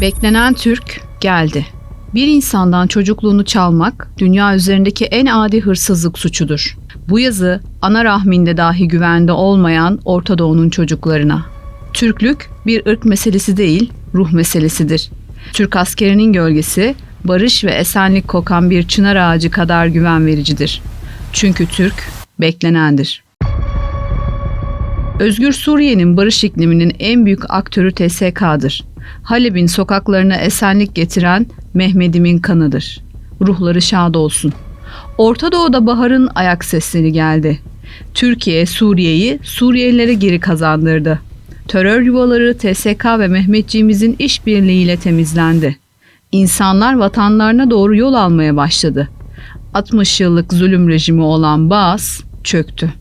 Beklenen Türk geldi. Bir insandan çocukluğunu çalmak dünya üzerindeki en adi hırsızlık suçudur. Bu yazı ana rahminde dahi güvende olmayan Orta Doğu'nun çocuklarına. Türklük bir ırk meselesi değil, ruh meselesidir. Türk askerinin gölgesi barış ve esenlik kokan bir çınar ağacı kadar güven vericidir. Çünkü Türk beklenendir. Özgür Suriye'nin barış ikliminin en büyük aktörü TSK'dır. Halep'in sokaklarına esenlik getiren Mehmet'imin kanıdır. Ruhları şad olsun. Orta Doğu'da baharın ayak sesleri geldi. Türkiye Suriye'yi Suriyelilere geri kazandırdı. Terör yuvaları TSK ve Mehmetçiğimizin işbirliğiyle temizlendi. İnsanlar vatanlarına doğru yol almaya başladı. 60 yıllık zulüm rejimi olan Baas çöktü.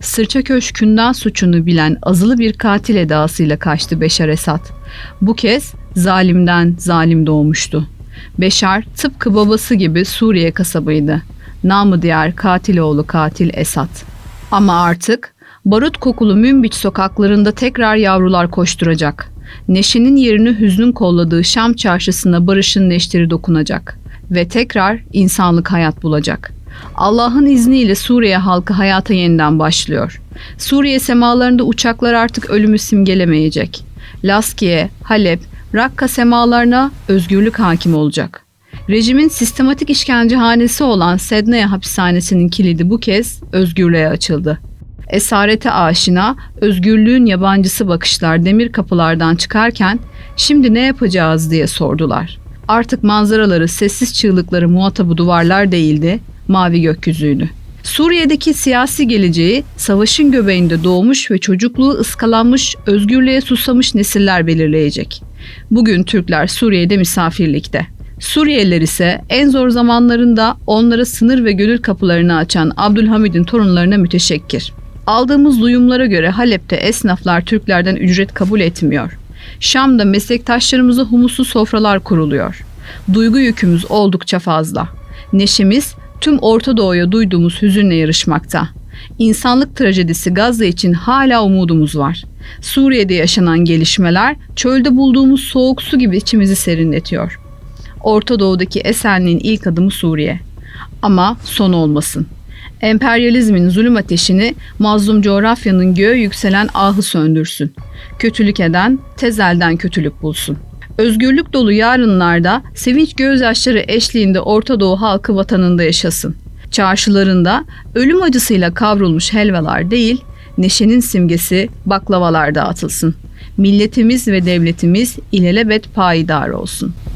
Sırça Köşkü'nden suçunu bilen azılı bir katil edasıyla kaçtı Beşar Esad. Bu kez zalimden zalim doğmuştu. Beşar tıpkı babası gibi Suriye kasabıydı. Namı diğer katil oğlu katil Esad. Ama artık barut kokulu Münbiç sokaklarında tekrar yavrular koşturacak. Neşenin yerini hüznün kolladığı Şam çarşısına barışın neşteri dokunacak. Ve tekrar insanlık hayat bulacak.'' Allah'ın izniyle Suriye halkı hayata yeniden başlıyor. Suriye semalarında uçaklar artık ölümü simgelemeyecek. Laskiye, Halep, Rakka semalarına özgürlük hakim olacak. Rejimin sistematik işkencehanesi olan Sednaya hapishanesinin kilidi bu kez özgürlüğe açıldı. Esarete aşina, özgürlüğün yabancısı bakışlar demir kapılardan çıkarken şimdi ne yapacağız diye sordular. Artık manzaraları, sessiz çığlıkları muhatabı duvarlar değildi, mavi gökyüzüydü. Suriye'deki siyasi geleceği savaşın göbeğinde doğmuş ve çocukluğu ıskalanmış, özgürlüğe susamış nesiller belirleyecek. Bugün Türkler Suriye'de misafirlikte. Suriyeliler ise en zor zamanlarında onlara sınır ve gönül kapılarını açan Abdülhamid'in torunlarına müteşekkir. Aldığımız duyumlara göre Halep'te esnaflar Türklerden ücret kabul etmiyor. Şam'da meslektaşlarımıza humuslu sofralar kuruluyor. Duygu yükümüz oldukça fazla. Neşemiz tüm Orta Doğu'ya duyduğumuz hüzünle yarışmakta. İnsanlık trajedisi Gazze için hala umudumuz var. Suriye'de yaşanan gelişmeler çölde bulduğumuz soğuk su gibi içimizi serinletiyor. Orta Doğu'daki esenliğin ilk adımı Suriye. Ama son olmasın. Emperyalizmin zulüm ateşini mazlum coğrafyanın göğe yükselen ahı söndürsün. Kötülük eden tezelden kötülük bulsun. Özgürlük dolu yarınlarda sevinç gözyaşları eşliğinde Orta Doğu halkı vatanında yaşasın. Çarşılarında ölüm acısıyla kavrulmuş helvalar değil, neşenin simgesi baklavalar dağıtılsın. Milletimiz ve devletimiz ilelebet payidar olsun.''